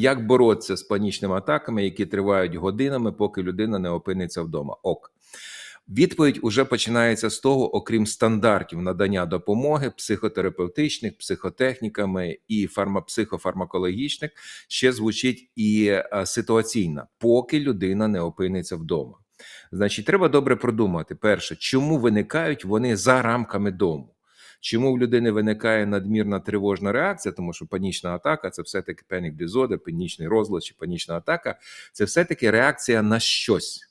як боротися з панічними атаками, які тривають годинами, поки людина не опиниться вдома? Ок. Відповідь уже починається з того, окрім стандартів надання допомоги психотерапевтичних, психотехніками і фармапсихофармакологічних, ще звучить і е, ситуаційна, поки людина не опиниться вдома. Значить, треба добре продумати: перше, чому виникають вони за рамками дому. Чому в людини виникає надмірна тривожна реакція, тому що панічна атака це все-таки panic disorder, панічний розлад чи панічна атака це все-таки реакція на щось.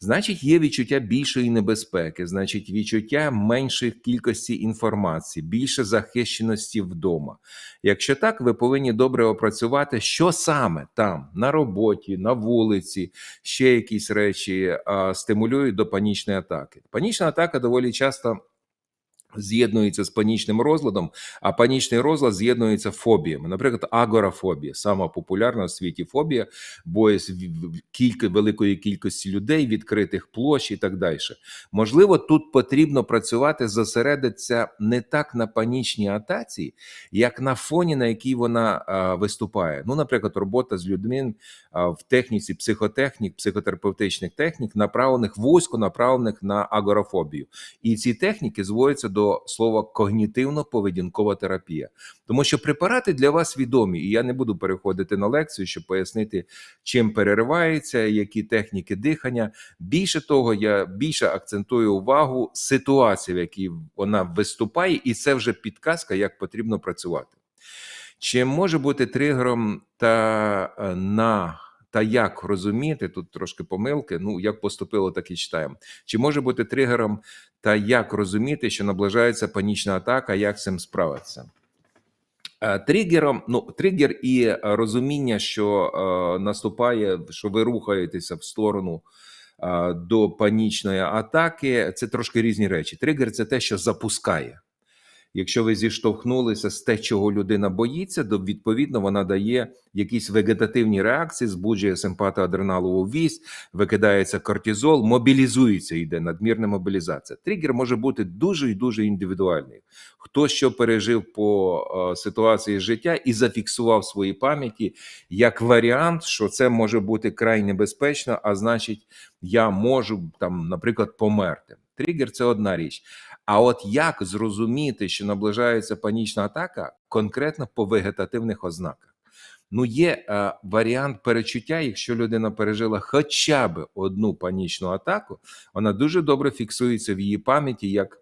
Значить, є відчуття більшої небезпеки, значить, відчуття меншої кількості інформації, більше захищеності вдома. Якщо так, ви повинні добре опрацювати, що саме там на роботі, на вулиці, ще якісь речі а, стимулюють до панічної атаки. Панічна атака доволі часто. З'єднується з панічним розладом, а панічний розлад з'єднується фобіями. Наприклад, агорафобія, сама популярна в світі фобія, боязнь кілька великої кількості людей, відкритих площ і так далі. Можливо, тут потрібно працювати, зосередитися не так на панічній атаці, як на фоні, на якій вона а, виступає. Ну, наприклад, робота з людьми а, в техніці психотехнік, психотерапевтичних технік, направлених вузько направлених на агорафобію. І ці техніки зводяться до слова когнітивно-поведінкова терапія, тому що препарати для вас відомі, і я не буду переходити на лекцію, щоб пояснити, чим переривається, які техніки дихання. Більше того, я більше акцентую увагу ситуації, в якій вона виступає, і це вже підказка, як потрібно працювати. Чи може бути тригером та е, на та як розуміти тут трошки помилки. Ну як поступило, так і читаємо. Чи може бути тригером та як розуміти, що наближається панічна атака, як з цим справитися? Е, тригером, ну тригер і розуміння, що е, наступає, що ви рухаєтеся в сторону е, до панічної атаки, це трошки різні речі. Тригер це те, що запускає. Якщо ви зіштовхнулися з те, чого людина боїться, то відповідно вона дає якісь вегетативні реакції, збуджує симпатоадреналову вісь, викидається кортизол, мобілізується, йде надмірна мобілізація. Тригер може бути дуже і дуже індивідуальний. Хто що пережив по е, ситуації життя і зафіксував в своїй пам'яті як варіант, що це може бути край небезпечно, а значить, я можу там, наприклад, померти. Тригер це одна річ. А от як зрозуміти, що наближається панічна атака, конкретно по вегетативних ознаках? Ну, є е, варіант перечуття, якщо людина пережила хоча б одну панічну атаку, вона дуже добре фіксується в її пам'яті як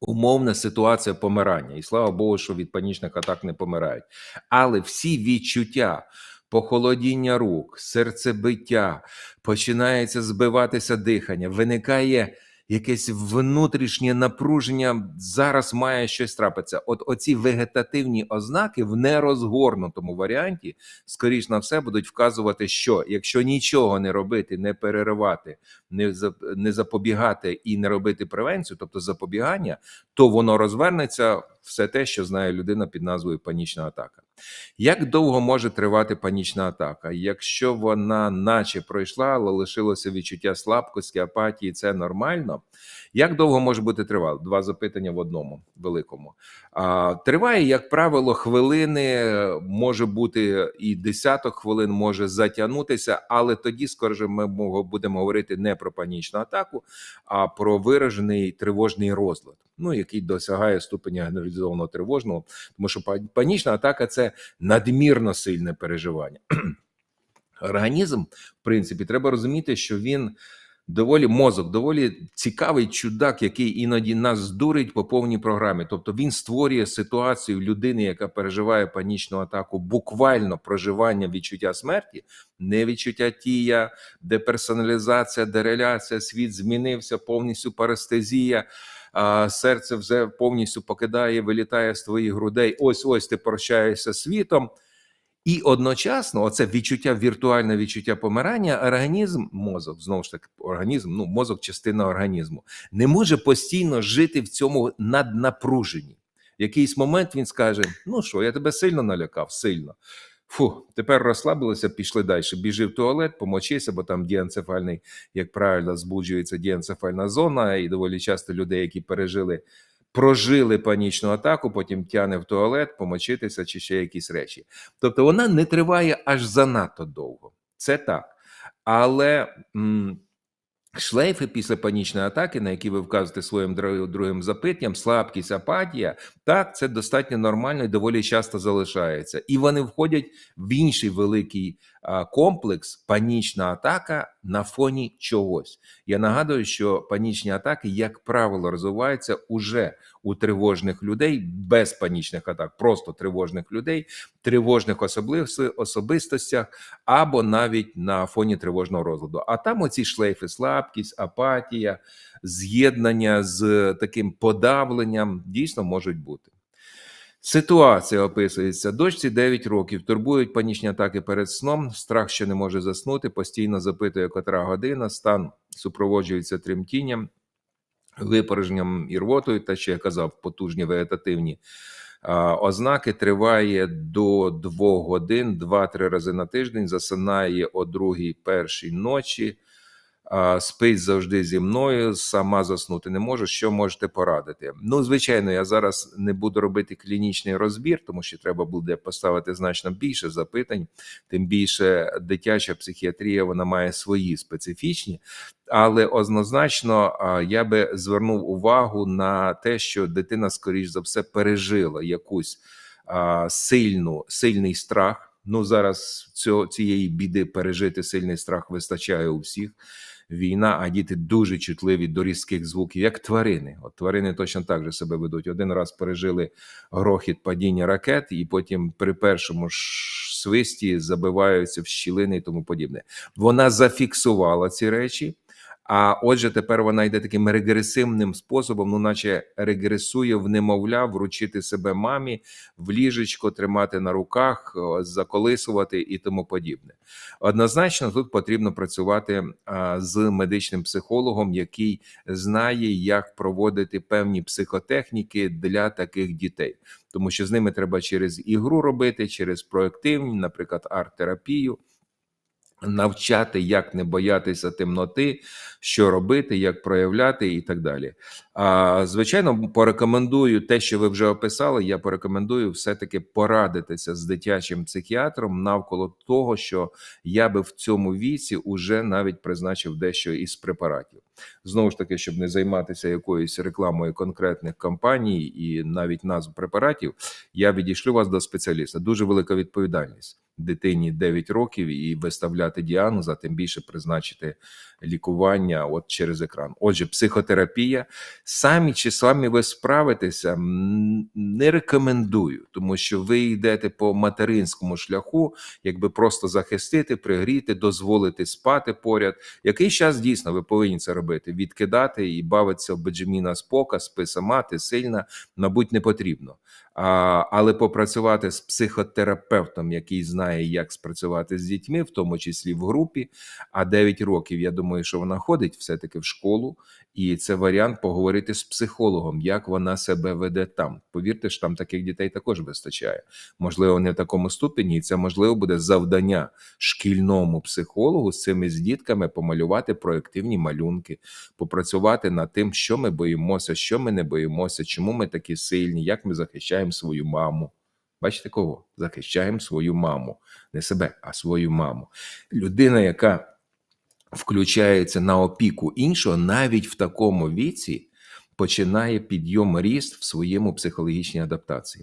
умовна ситуація помирання. І слава Богу, що від панічних атак не помирають. Але всі відчуття. Похолодіння рук, серцебиття, починається збиватися дихання, виникає якесь внутрішнє напруження зараз має щось трапитися. От оці вегетативні ознаки в нерозгорнутому варіанті, скоріш на все, будуть вказувати, що якщо нічого не робити, не переривати, не не запобігати і не робити превенцію, тобто запобігання, то воно розвернеться все те, що знає людина під назвою панічна атака. Як довго може тривати панічна атака? Якщо вона наче пройшла, але лишилося відчуття слабкості, апатії, це нормально. Як довго може бути тривало? Два запитання в одному великому. А, Триває, як правило, хвилини, може бути і десяток хвилин може затягнутися, але тоді, скоріше, ми будемо говорити не про панічну атаку, а про виражений тривожний розлад, ну який досягає ступеня генералізованого тривожного, тому що панічна атака це надмірно сильне переживання. Організм, в принципі, треба розуміти, що він доволі мозок, доволі цікавий чудак, який іноді нас здурить по повній програмі. Тобто він створює ситуацію людини, яка переживає панічну атаку, буквально проживання відчуття смерті, не відчуття тія, деперсоналізація, дереляція, світ змінився, повністю парестезія. Серце вже повністю покидає, вилітає з твоїх грудей. Ось ось ти прощаєшся світом. І одночасно, оце відчуття, віртуальне відчуття помирання, організм, мозок, знову ж таки, організм, ну мозок, частина організму, не може постійно жити в цьому наднапруженні. В якийсь момент він скаже: Ну що, я тебе сильно налякав, сильно. Фу, тепер розслабилися, пішли далі. Біжи в туалет, помочися, бо там діанцефальний, як правильно, збуджується діанцефальна зона, і доволі часто людей, які пережили прожили панічну атаку, потім тяне в туалет, помочитися чи ще якісь речі. Тобто вона не триває аж занадто довго. Це так. Але м, шлейфи після панічної атаки, на які ви вказуєте своїм другим запитанням, слабкість, апатія, так, це достатньо нормально і доволі часто залишається. І вони входять в інший великий комплекс панічна атака на фоні чогось. Я нагадую, що панічні атаки, як правило, розвиваються уже у тривожних людей без панічних атак, просто тривожних людей, тривожних особистостях або навіть на фоні тривожного розладу. А там оці шлейфи, слабкість, апатія, з'єднання з таким подавленням дійсно можуть бути. Ситуація описується. Дочці 9 років. Турбують панічні атаки перед сном. Страх, що не може заснути, постійно запитує, котра година. Стан супроводжується тремтінням, випорожненням і рвотою, та ще я казав, потужні вегетативні а, ознаки. Триває до 2 годин, 2-3 рази на тиждень. Засинає о другій першій ночі. Спить завжди зі мною, сама заснути не можу. Що можете порадити? Ну, звичайно, я зараз не буду робити клінічний розбір, тому що треба буде поставити значно більше запитань. Тим більше дитяча психіатрія вона має свої специфічні, але однозначно я би звернув увагу на те, що дитина, скоріш за все, пережила якусь сильну, сильний страх. Ну зараз цього цієї біди пережити сильний страх вистачає у всіх. Війна, а діти дуже чутливі до різких звуків, як тварини. От тварини точно так же себе ведуть. Один раз пережили грохіт падіння ракет, і потім при першому свисті забиваються в щілини і тому подібне. Вона зафіксувала ці речі. А отже, тепер вона йде таким регресивним способом, ну наче регресує в немовля, вручити себе мамі, в ліжечко тримати на руках, заколисувати і тому подібне. Однозначно, тут потрібно працювати з медичним психологом, який знає, як проводити певні психотехніки для таких дітей, тому що з ними треба через ігру робити, через проективні, наприклад, арт-терапію. Навчати, як не боятися темноти, що робити, як проявляти і так далі. А звичайно, порекомендую те, що ви вже описали. Я порекомендую все-таки порадитися з дитячим психіатром навколо того, що я би в цьому віці уже навіть призначив дещо із препаратів. Знову ж таки, щоб не займатися якоюсь рекламою конкретних компаній і навіть назв препаратів, я відійшлю вас до спеціаліста. Дуже велика відповідальність дитині 9 років і виставляти діагноз, а тим більше призначити лікування от через екран. Отже, психотерапія. Самі чи самі ви справитеся не рекомендую, тому що ви йдете по материнському шляху, якби просто захистити, пригріти, дозволити спати поряд. Який час дійсно ви повинні це робити? Відкидати і бавитися в Беджаміна спока, спи сама, сильна, мабуть, не потрібно. А, але попрацювати з психотерапевтом, який знає, як спрацювати з дітьми, в тому числі в групі. А 9 років, я думаю, що вона ходить все-таки в школу, і це варіант поговорити з психологом, як вона себе веде там. Повірте ж, там таких дітей також вистачає. Можливо, не в такому ступені, і це можливо буде завдання шкільному психологу з цими з дітками помалювати проєктивні малюнки, попрацювати над тим, що ми боїмося, що ми не боїмося, чому ми такі сильні, як ми захищаємо свою маму. Бачите кого? Захищаємо свою маму, не себе, а свою маму. Людина, яка включається на опіку іншого, навіть в такому віці починає підйом ріст в своєму психологічній адаптації.